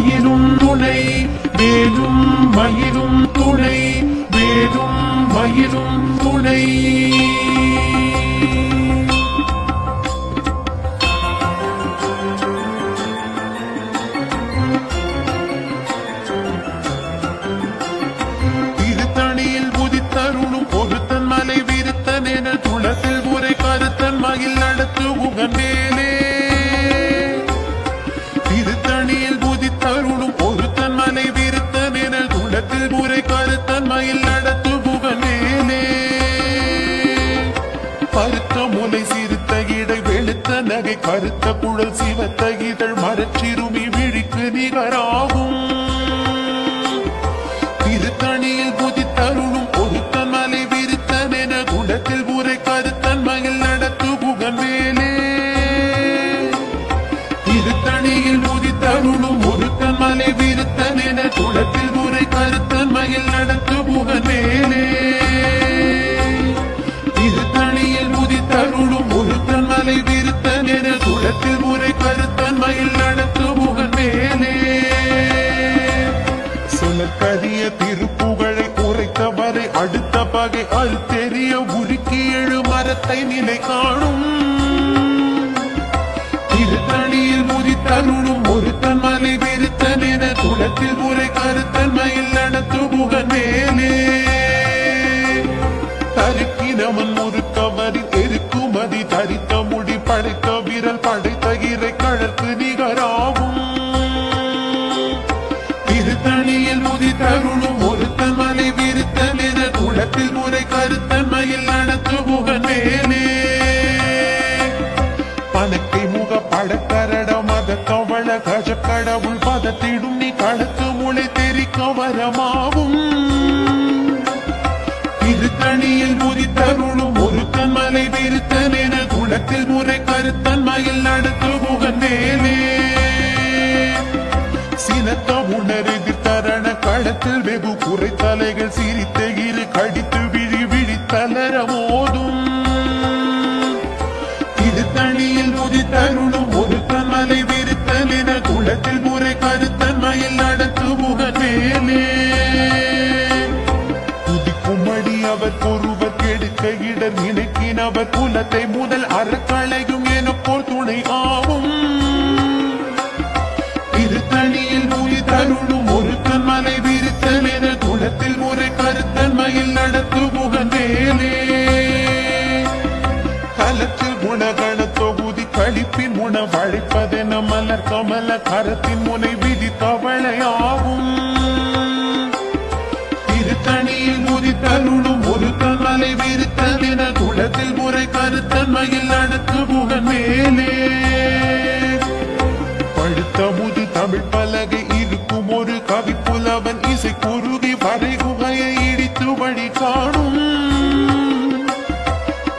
மயிரும் துணை வேலும் மயிரும் துணை வேலும் மயிரும் துணை. திருத்தணியில் துளத்தில் உரை கருத்தன் மகிழ் நடத்து உகந்தேனே. திருத்தணியில் கருத்தில் உரை கருத்தன்மையில் நடத்து உகந்தேனே பருத்த முலை சிறுத்த இடை வெளுத்த நகை கருத்த குழல் சிவத்த இதழ் மரச்சிறுமி விழிக்கு நிகராகும். கருத்தன் மகிழ் நடத்து புகழ்வேலே திருத்தணியில் புதித்தருளும் முழுத்தன் மலை விருத்தன் என குளத்தில் முறை கருத்தன் மயில் நடத்து புகழ்வேலே சொல்லக்கரிய திருப்புகழை குறைத்தவரை அடுத்த பகை அறுத்தெறிய உருக்கி எழு மரத்தை நிலை காணும். திருத்தணியில் முதித்தருளும் ஒருத்தன் மலை வெறுத்தன் உள்ளத்தில் குளத்தில் உரை கருத்தன் மயில் வரமாவும் திருத்தணியில் முதித்தருளும் ஒருத்தன் மலை திருத்தன் என குளத்தில் முறை கருத்தன் மயில் நடத்து புகழ்வேலே சினத்த உணர் எதிர்த்தரண களத்தில் வெகு குறை தலைகள் சிரித்த இடர் நினைக்கினவர் குலத்தை முதல் அறக்களையும் என போர் துணை ஆகும் திருத்தணியில் மொழி தருளும் ஒருத்தன் மலை விரித்தல் என குளத்தில் முறை கருத்தன்மையில் நடத்து புகழ்வேலே கலத்தில் குணகண தொகுதி கழிப்பின் உணவழைப்பதென மலர் கமல கரத்தின் முனை விதி தவளையாகும் குளத்தில் முறை கருத்தன் மயில் நடத்து புகழ்வேலே பழுத்த முது தமிழ் பலகை இருக்கும் ஒரு கவி புலவன் இசை குருவி வரை குகையை இடித்து வழி காணும்.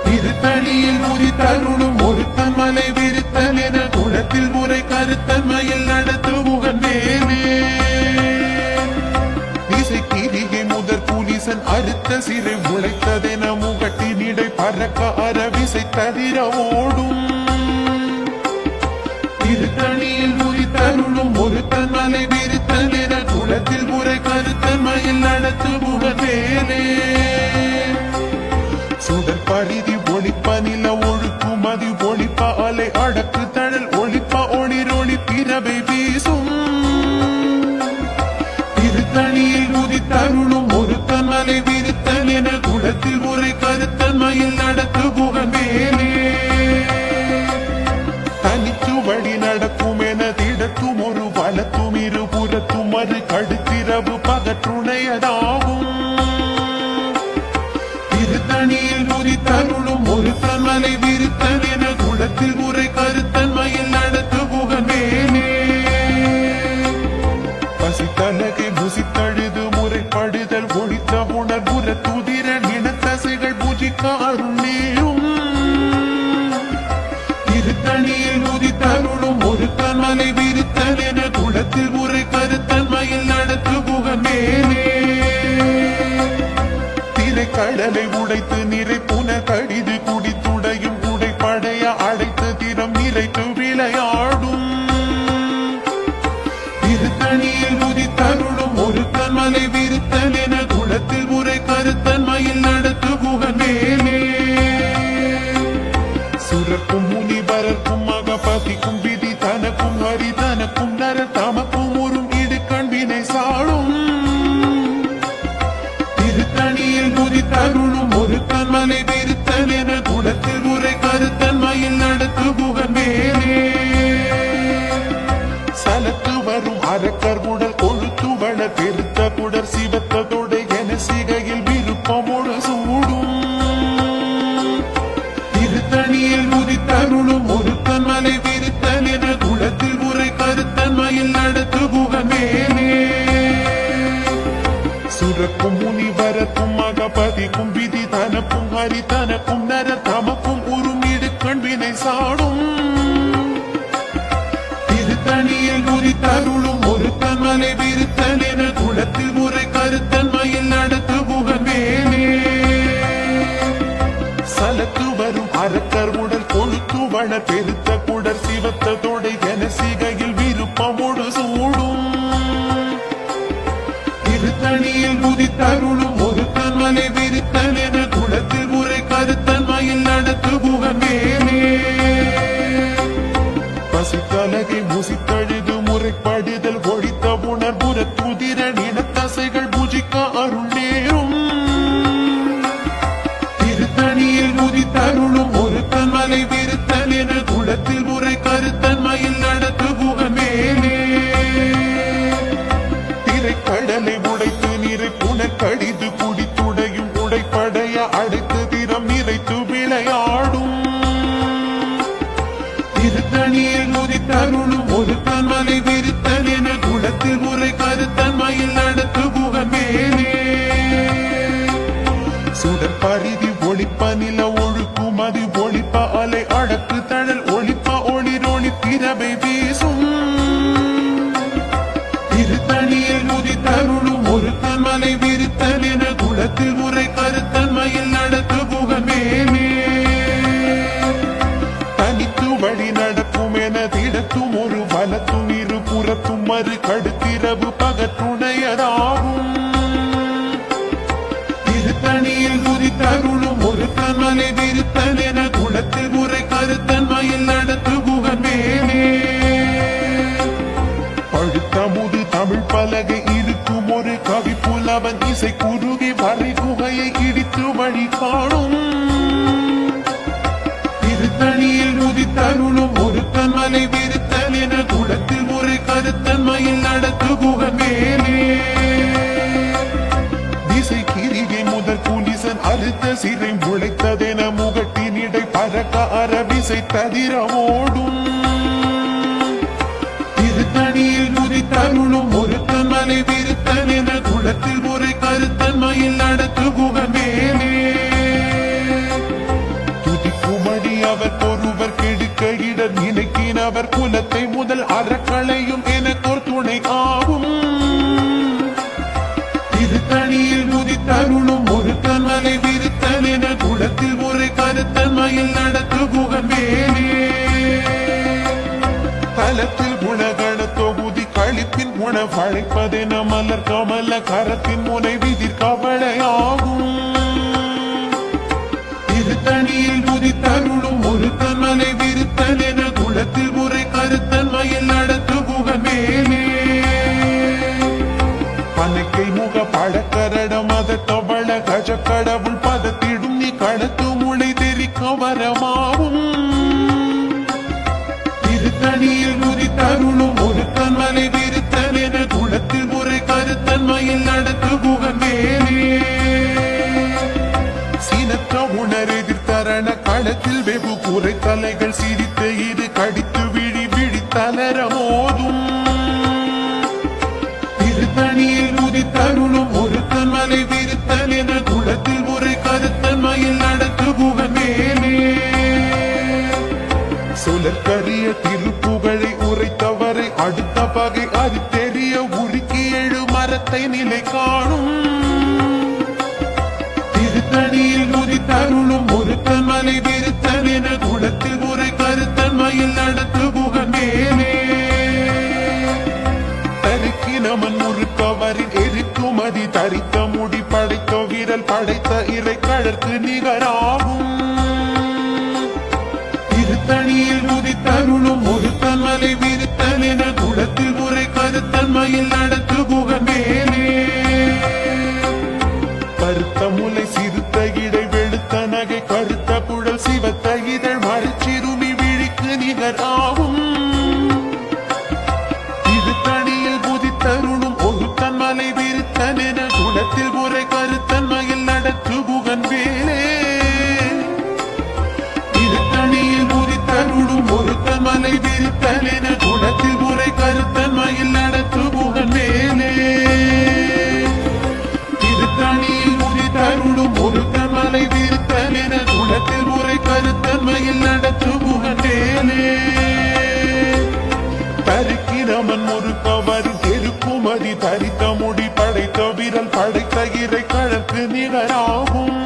திருத்தணியில் முறி தருணும் ஒருத்தன் மலை விருத்தன் என குளத்தில் முறை கருத்தன் மயில் நடத்து முகந்தேனே மேலே கிரிகை அறுத்த சிறை முளைத்ததென முகட்டினிடை பறக்க அற அறவிசை தவிர ஓடும் திருத்தணியில் முறித்தருளும் ஒருத்தன் மலை விரித்தல் என குளத்தில் முறை கருத்தன் மயில் நடத்து புகழேலே சுடர் பரிதி ஒளிப்ப நில ஒழுக்கும் ஒளிப்ப அலை அடக்கு தழல் ஒளிப்ப ஒளிரொளி பிறவை வீசும் திருத்தணியில் முதித்தருளும் ஒருத்தன் மலை விரித்தல் என குளத்தில் முறை கருத்தன் மயில் நடத்து புகழேலே கடலை உடைத்து நிறைப்பு சிவத்ததோடு விருப்பமோடு சூடும். திருத்தணியில் குதித்தருளும் ஒரு தன்மலை விருத்தன் திருத்தணியில் முதித்தருளும் ஒரு தன்மலை திருத்தன் என குளத்தில் ஒரு புறத்தும் மறு கடுத்திரவு பகற்றுணையதாகும் திருத்தணியில் குறித்தருளும் ஒரு தன்மலை விருத்தன் இடை பறக்க அரபிசை ததிர ஓடும் திருத்தணியில் குதித்தருளும் ஒரு தன்மலை விருத்தன் என குளத்தில் கழிப்பின் உணவழைப்பதென மலர் கமல கரத்தின் முனை விதிர் கவலையாகும். திருத்தணியில் முதித்தருளும் ஒரு தன்மலை விருத்தன் என குளத்தில் முறை கருத்தன் மயில் நடத்து புகமேலே பனைக்கை முக பழக்கரட மத தவள கஜ கடவுள் பதத்திடும் நீ களத்து முளை தெரிக்க வரமாவும் திருத்தணியில் வழியில் மயில் நடத்து புகமேலே சீனற்ற உணரெதிர் தரண களத்தில் வெகு குறை தலைகள் சிரித்த இது கடித்து விழி விழி தளர மோதும். திருத்தணியில் முதித்தருளும் ஒருத்தன் மலை விருத்தன் என குளத்தில் ஒரு கருத்தன் மயில் நடத்து புகமேலே சுழற்கரிய திருப்புகழை உரைத்தவரை அடுத்த பகை அறித்தெரிய எழு நிலை காணும். திருத்தணியில் முதித்தருளும் ஒருத்தன் மலை திருத்தன் என குளத்தில் ஒரு கருத்தன் மயில் நடத்து புகமேலே தருக்கினமன் தரித்த முடி படைத்த இறை கழற்கு நிகராகும். திருத்தணியில் முதித்தருளும் ஒருத்தன் மலை விருத்தன் என குளத்தில் உரை கருத்தன் மயில் குழல் வீரன் விரல் படைத்த இறை கழற்கு நிகராகும்.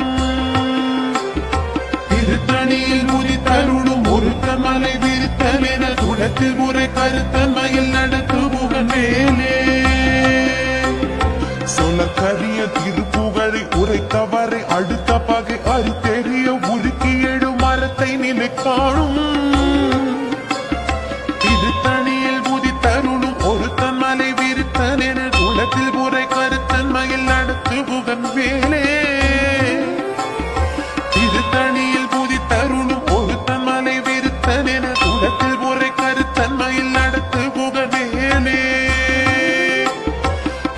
திருத்தணியில் உதித்தருளும் ஒருத்த மலை விரித்தல் என முறை உரை கருத்தன்மையில் நடத்து புகழேனே கரிய திருப்புகழை உரைத்தவரை அடுத்த பகை அறி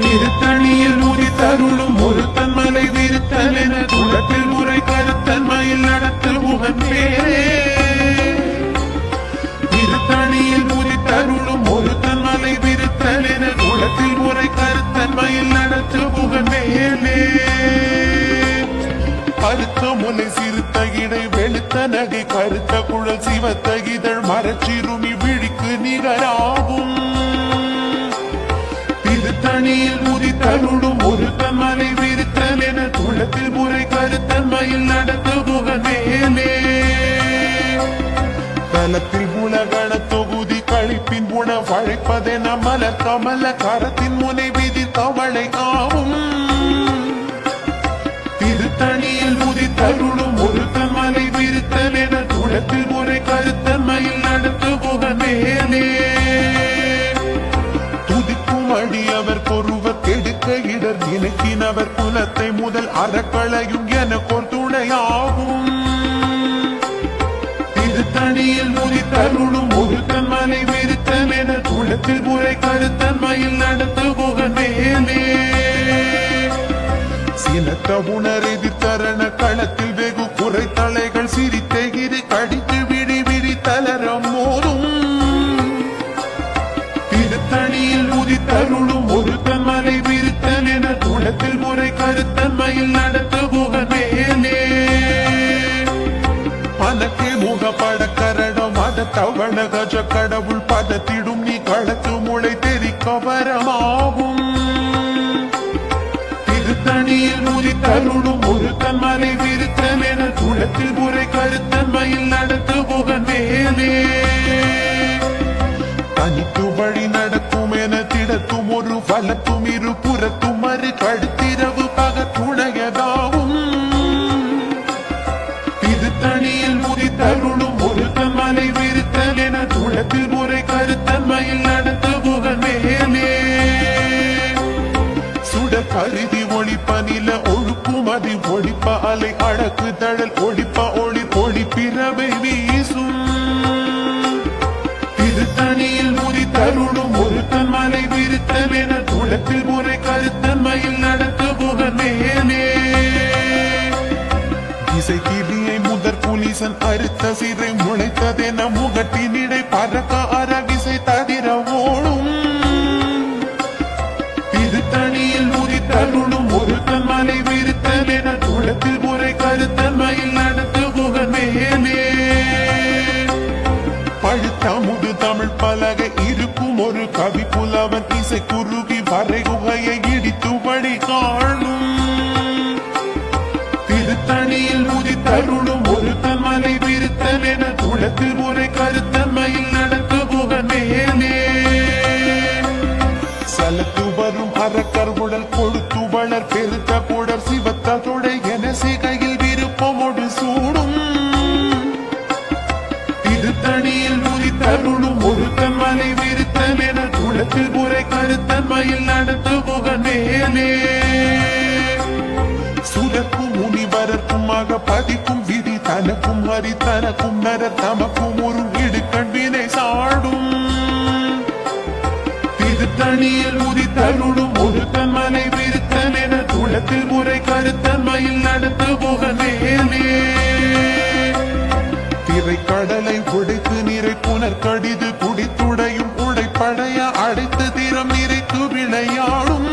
திருத்தணியில் உதித்தருளும் ஒரு தன்மலை திருத்தல் என குளத்தில் முறை கருத்தன்மையில் நடத்தல் முகன் பேரே திருத்தணியில் உதித்தருளும் ஒரு தன்மலை திருத்தல் என குளத்தில் முறை கருத்தன்மையில் நடத்தல் முகன் மேலே. கருத்த முனை சிறுத்த இடை வெளுத்த நகை கருத்த குழல் சிவத்த இதழ் மரச்சிறுமி விழிக்கு நிகரா. திருத்தணியில் உதித்தருளும் ஒருத்தன் மலை விரித்தல் என குளத்தில் முறை கருத்தன்மையில் நடத்து புகமேலே கலத்தில் உலகண தொகுதி கழிப்பின் உண வழைப்பதென மலர் கமல கரத்தின் முனை விதி தவளை காவும். திருத்தணியில் உதித்தருளும் ஒருத்தன் மலை விரித்தல் என குளத்தில் முறை கருத்தன்மையில் நடத்து புகமேலே கெடுக்க இடர் நினைக்கினவர் குலத்தை முதல் அறக்களையும் எனக்கோர் துணையாகும் திருத்தணியில் முதித்தருளும் ஒருத்தன் மலை விரித்தல் என குளத்தில் முறை கருத்தன் மயில் நடத்து புகமேலே சினத்த உணர் எதிர்த்தரண களத்தில் வெகு குறை தலைகள் சிரித்தெகிரி கடித்து குளத்தில் கருத்தன்மையில் நடத்து புகமேலே பனக்கே முகப்பட கரடம் மத தவண கஜ கடவுள் பதத்திடும் நீ களத்து முளை தெரிக்க வரமாகும் திருத்தணியில் உதித்தருளும் ஒருத்தன் மலை விருத்தம் என குளத்தில் முறை கருத்தன்மையில் நடத்து புகமேலே தனித்து ஒழுக்கும் அலை அழகு தழல் ஒளிப்ப ஒளி ஒளி பிறவை வீசும். திருத்தணியில் முதித்தருளும் ஒருத்தன் மலை விரித்தல் என குளத்தில் முறை கருத்தன்மையில் நடத்து புகமேலே இசை கிளியை முதற் புலிசன் அறுத்த சிறை முளைத்ததென முகட்டினிடை பறக்க அற கருத்தன்மையில் நடத்து புகன் மேலே சுரக்கும் முனிவரக்குமாக பதிக்கும் விதி தனக்கும் அறி தனக்கும் நர தமக்கும் ஒரு இடுக்கண் வினை சாடும். திருத்தணியில் உதித்தருளும் ஒரு தன்மலை விருத்தன் என துளத்தில் முறை கருத்தன்மையில் நடத்து புகன் மேலே கடலை உடைத்து நீரை புனர் கடிது குடித்துடையும் உடைப்படைய அடைத்து விளையாடும்.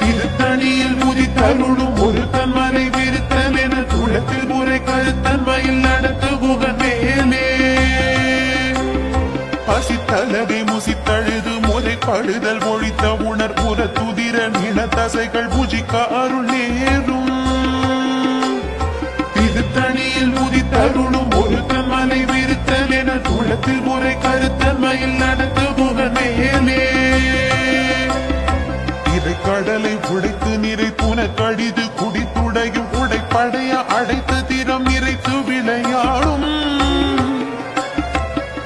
திருத்தணியில் முதித்தருளும் ஒரு தன்மலை விருத்தன் என துளத்தில் முறை கருத்தன்மையில் நடத்து புகன் மேலே பசித்தலகை முசித்தழுது முறைப்படுதல் மொழித்த உணர்புற துதிர நின தசைகள் புஜிக்க அருள் நேரும். திருத்தணியில் முதித்தருளும் ஒரு மலை விருத்தல் என குளத்தில் முறை கருத்தன்மையில் நடத்து புகன் இதை கடலை உடைத்து நிறை புன கடிது குடித்துடையும் உடைப்படைய அடைத்த திறம் நிறைத்து விளையாடும்.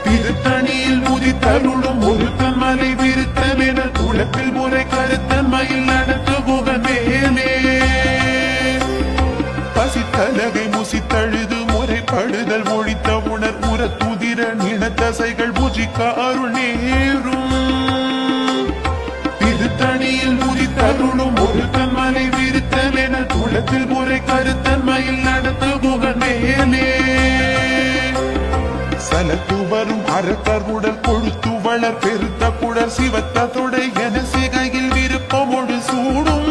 திருத்தணியில் முதித்தருளும் ஒரு மலை விருத்தல் என குளத்தில் அரக்கர் உடல் கொழுத்து வளர் பெருத்த குடல் சிவத்த தொடை என சிகையில் விருப்பமொடு சூடும்.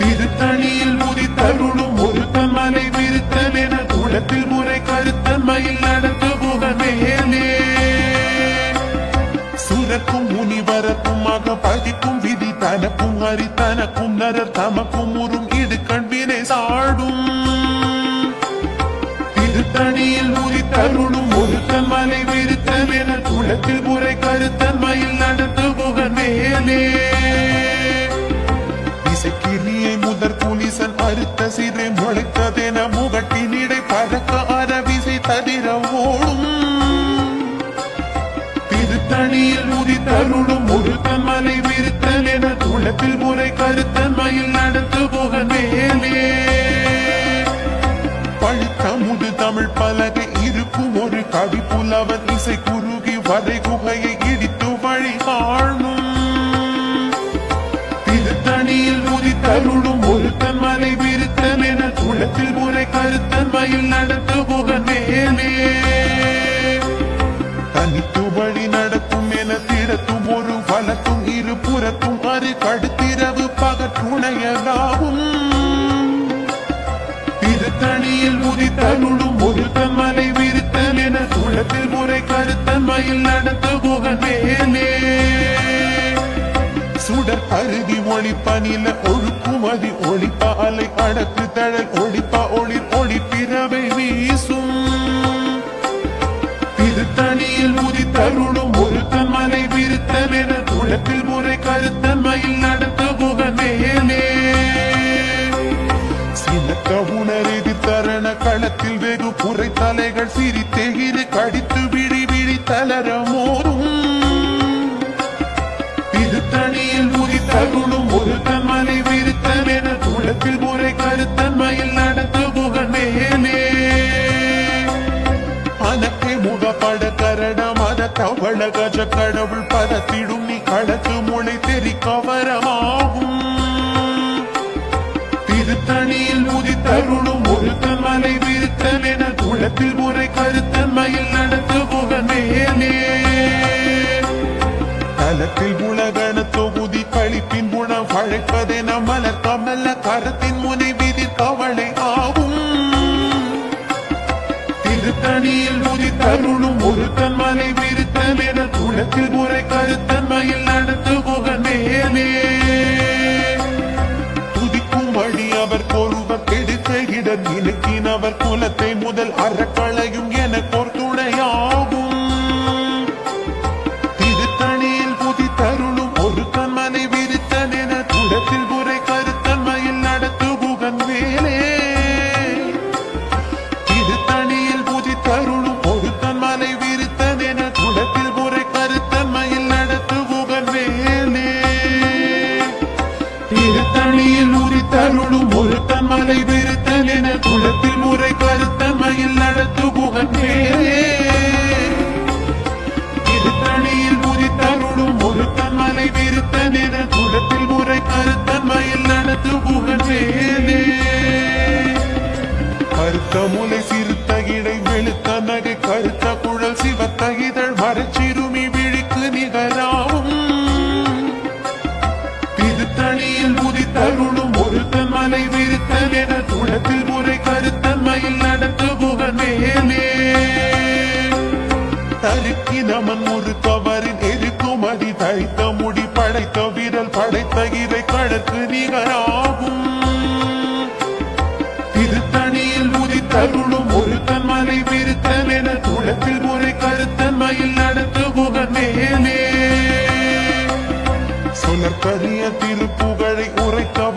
திருத்தணியில் முதித்தருளும் ஒரு தமலை விருத்தல் என குளத்தில் முறை கருத்த மயில் நடத்த புகமேலே சுரக்கும் முனிவரக்கும் முனிவரக்குமாக பதிக்கும் விதி தனக்கும் அறி தனக்கும் நர தமக்கும் உறும் இது கண்வினை சாடும். திருத்தணியில் முதித்தருளும் ஒரு மலை விருத்தன் என குளத்தில் முறை கருத்தன்மையில் நடத்து புகன் மேலே. இசைக்கிரியை முதற் புலிசன் அறுத்த சிறை முளைத்ததென முகட்டினிடை பறக்க அரவிசை தவிர ஓடும். திருத்தணியில் முதித்தருளும் ஒரு மலை விருத்தன் என துளத்தில் முறை கருத்தன்மையில் நடத்து புகன் மேலே. கொண்டு தமிழ் பலகை இருக்கும் ஒரு கவி புலவன் இசை குறுகி வரை குகையை இடித்து வழி காணும் திருத்தணியில் முதித்தருளும் ஒருத்தன் மலை விருத்தன் என குளத்தில் முறை கருத்தன்மையில் நடத்து திருத்தணியில் ஒருத்தன் மலை தன்மலை என குளத்தில் முறை கருத்தன்மையில் நடத்து புகன் மேலே. சுடர் அருதி ஒளிப்ப நில ஒழுக்குமதி ஒளிப்ப அலை அடக்கு தழல் ஒளிப்ப ஒளிர் ஒளிப்பிறவை வீசும். திருத்தணியில் முதித்தருளும் ஒருத்தன் மலை விருத்தல் என குளத்தில் முறை கருத்தன்மையில் நடத்து புகன் மேலே. சினக்க உணரெதி தரண களத்தில் வெகு புரை தலைகள் சிரித்தெகிரி கடித்து விழி விழி தளர மோதும். திருத்தணியில் முதித்தருளும் ஒரு தன்மலை விருத்தல் என துளத்தில் முறை கருத்தன்மையில் நடத்து புகன் மேலே. அனக்கை முகப்பட கரண மத தவள கஜ கடவுள் பதத்திடும் நீ களத்து முளை தெரி கவரமாகும் முதித்தருளும் ஒரு மலை விருத்தல் என குளத்தில் முறை கருத்தன்மையில் நடத்து புகன் மேலே. தலத்தில் உலகன தொகுதி கழிப்பின் குணம் வழைப்பதென மலர் கமல்ல கரத்தின் முனை விதி கவலை ஆகும் திருத்தணியில் முதி முதித்தருளும் ஒருத்தன் மலை விருத்தல் என குளத்தில் முறை கருத்தன் மயில் இலக்கினவர் குலத்தை முதல் அறக்களையும் சின்னமன் ஒரு கவரின் எரிக்குமதி தைத்த முடி படைத்த விரல் படைத்த இதை கணக்கு நிகராகும். இது தனியில் உதித்தருளும் ஒரு தன் மலை விருத்தன் என குளத்தில் முறை கருத்தன் மயில் நடத்து புகனேலே சொன்னற்கரிய திருப்புகழை உரைத்த